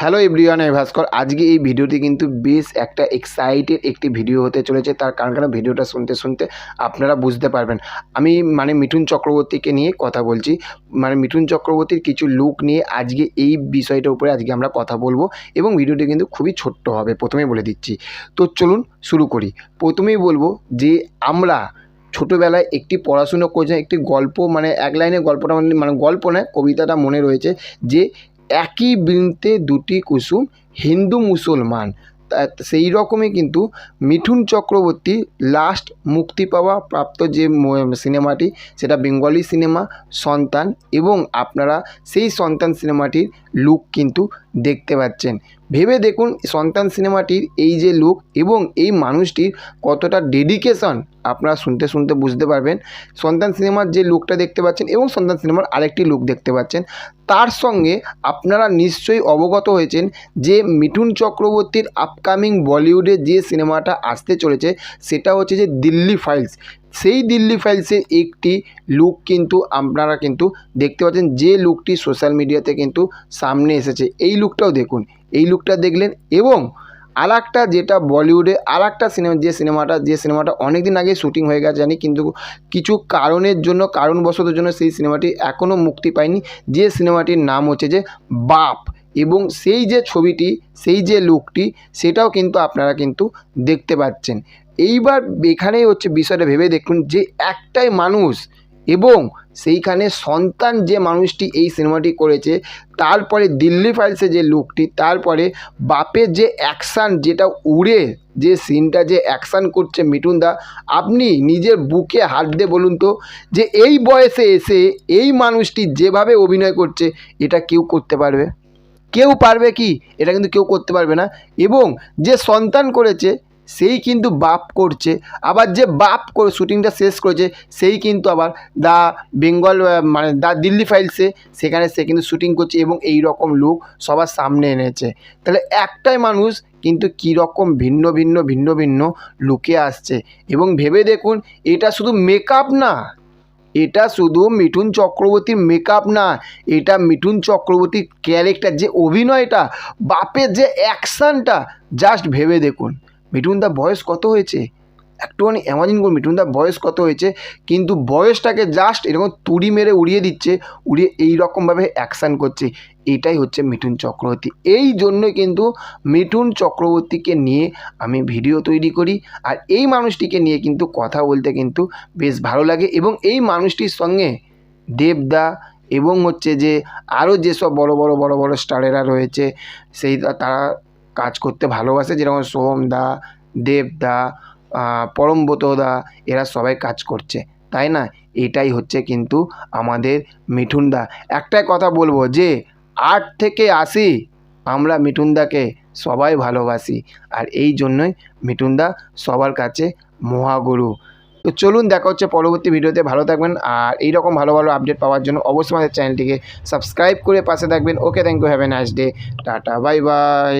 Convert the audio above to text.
Hello everyone আমি ভাস্কর। আজকে এই ভিডিওটি কিন্তু বেশ একটা এক্সাইটেড একটি ভিডিও হতে চলেছে। তার কারণ কারণ ভিডিওটা শুনতে শুনতে আপনারা বুঝতে পারবেন। আমি মানে মিঠুন চক্রবর্তীকে নিয়ে কথা বলছি। মানে মিঠুন চক্রবর্তীর কিছু লুক নিয়ে আজকে এই বিষয়টার উপরে আজকে আমরা কথা বলব এবং ভিডিওটি কিন্তু খুবই ছোট্ট হবে, প্রথমেই বলে দিচ্ছি। তো চলুন শুরু করি। প্রথমেই বলব যে আমরা ছোটোবেলায় একটি পড়াশুনো করছে, একটি গল্প মানে এক লাইনে গল্পটা মানে মানে গল্প নয়, কবিতাটা মনে রয়েছে যে একই বৃন্তে দুটি কুসুম হিন্দু মুসলমান। সেই রকমই কিন্তু মিঠুন চক্রবর্তী লাস্ট মুক্তি পাওয়া প্রাপ্ত যে সিনেমাটি, সেটা বেঙ্গলি সিনেমা, সন্তান এবং আপনারা সেই সন্তান সিনেমাটির লুক কিন্তু দেখতে পাচ্ছেন। ভেবে দেখুন, সন্তান সিনেমাটির এই যে লুক এবং এই মানুষটির কতটা ডেডিকেশন আপনারা শুনতে শুনতে বুঝতে পারবেন। সন্তান সিনেমার যে লুকটা দেখতে পাচ্ছেন এবং সন্তান সিনেমার আরেকটি লুক দেখতে পাচ্ছেন। তার সঙ্গে আপনারা নিশ্চয়ই অবগত হয়েছেন যে মিঠুন চক্রবর্তীর আপকামিং বলিউডে যে সিনেমাটা আসতে চলেছে, সেটা হচ্ছে যে দিল্লি ফাইলস সেই দিল্লি ফাইলসের একটি লুক কিন্তু আপনারা কিন্তু দেখতে পাচ্ছেন। যে লুকটি সোশ্যাল মিডিয়াতে কিন্তু সামনে এসেছে। এই লুকটাও দেখুন। এই লুকটা দেখলেন এবং আর একটা যেটা বলিউডে আর একটা সিনেমা, যে সিনেমাটা যে সিনেমাটা অনেক দিন আগে শ্যুটিং হয়ে গেছে জানি, কিন্তু কিছু কারণের জন্য, কারণবশত জন্য সেই সিনেমাটি এখনও মুক্তি পায়নি। যে সিনেমাটির নাম হচ্ছে যে বাপ এবং সেই যে ছবিটি, সেই যে লুকটি, সেটাও কিন্তু আপনারা কিন্তু দেখতে পাচ্ছেন। এইবার এখানেই হচ্ছে বিষয়টা ভেবে দেখুন যে একটাই মানুষ এবং সেইখানে সন্তান যে মানুষটি এই সিনেমাটি করেছে, তারপরে দিল্লি ফাইলসে যে লুকটি, তারপরে বাপের যে অ্যাকশান যেটা উড়ে যে সিনটা যে অ্যাকশান করছে মিঠুন দা, আপনি নিজের বুকে হাত দিয়ে বলুন তো যে এই বয়সে এসে এই মানুষটি যেভাবে অভিনয় করছে, এটা কেউ করতে পারবে? কেউ পারবে কি? এটা কিন্তু কেউ করতে পারবে না। এবং যে সন্তান করেছে সেই কিন্তু বাপ করছে। আবার যে বাপ করে শ্যুটিংটা শেষ করেছে, সেই কিন্তু আবার দ্য বেঙ্গল মানে দ্য দিল্লি ফাইলসে সেখানে সে কিন্তু শ্যুটিং করছে এবং এই রকম লুক সবার সামনে এনেছে। তাহলে একটাই মানুষ কিন্তু কীরকম ভিন্ন ভিন্ন ভিন্ন ভিন্ন লুকে আসছে। এবং ভেবে দেখুন, এটা শুধু মেকআপ না, এটা শুধু মিঠুন চক্রবর্তীর মেকআপ না, এটা মিঠুন চক্রবর্তীর ক্যারেক্টার যে অভিনয়টা, বাপের যে অ্যাকশানটা জাস্ট ভেবে দেখুন। মিঠুনদার বয়স কত হয়েছে? একটুখানি ইমাজিন করুন মিঠুনদার বয়স কত হয়েছে? কিন্তু বয়সটাকে জাস্ট এরকম তুড়ি মেরে উড়িয়ে দিচ্ছে, উড়িয়ে এই রকমভাবে অ্যাকশান করছে। এটাই হচ্ছে মিঠুন চক্রবর্তী। এই জন্যই কিন্তু মিঠুন চক্রবর্তীকে নিয়ে আমি ভিডিও তৈরি করি। আর এই মানুষটিকে নিয়ে কিন্তু কথা বলতে কিন্তু বেশ ভালো লাগে। এবং এই মানুষটির সঙ্গে দেবদা এবং হচ্ছে যে আরও যেসব বড় বড় বড় বড় স্টারেরা রয়েছে, সেই তারা কাজ করতে ভালোবাসে, যেরকম সোহম দা দেবদা পরমব্রত দা, এরা সবাই কাজ করছে। তাই না? এটাই হচ্ছে কিন্তু আমাদের মিঠুনদা একটাই কথা বলব যে, আট থেকে আশি আমরা মিঠুনদাকে সবাই ভালোবাসি। আর এই জন্যই মিঠুনদা সবার কাছে মহাগুরু। তো চলুন দেখা হচ্ছে পরবর্তী ভিডিওতে। ভালো থাকবেন। আর এই রকম ভালো ভালো আপডেট পাওয়ার জন্য অবশ্যই আমাদের চ্যানেলটিকে সাবস্ক্রাইব করে পাশে থাকবেন। Okay thank you have a nice day tata bye bye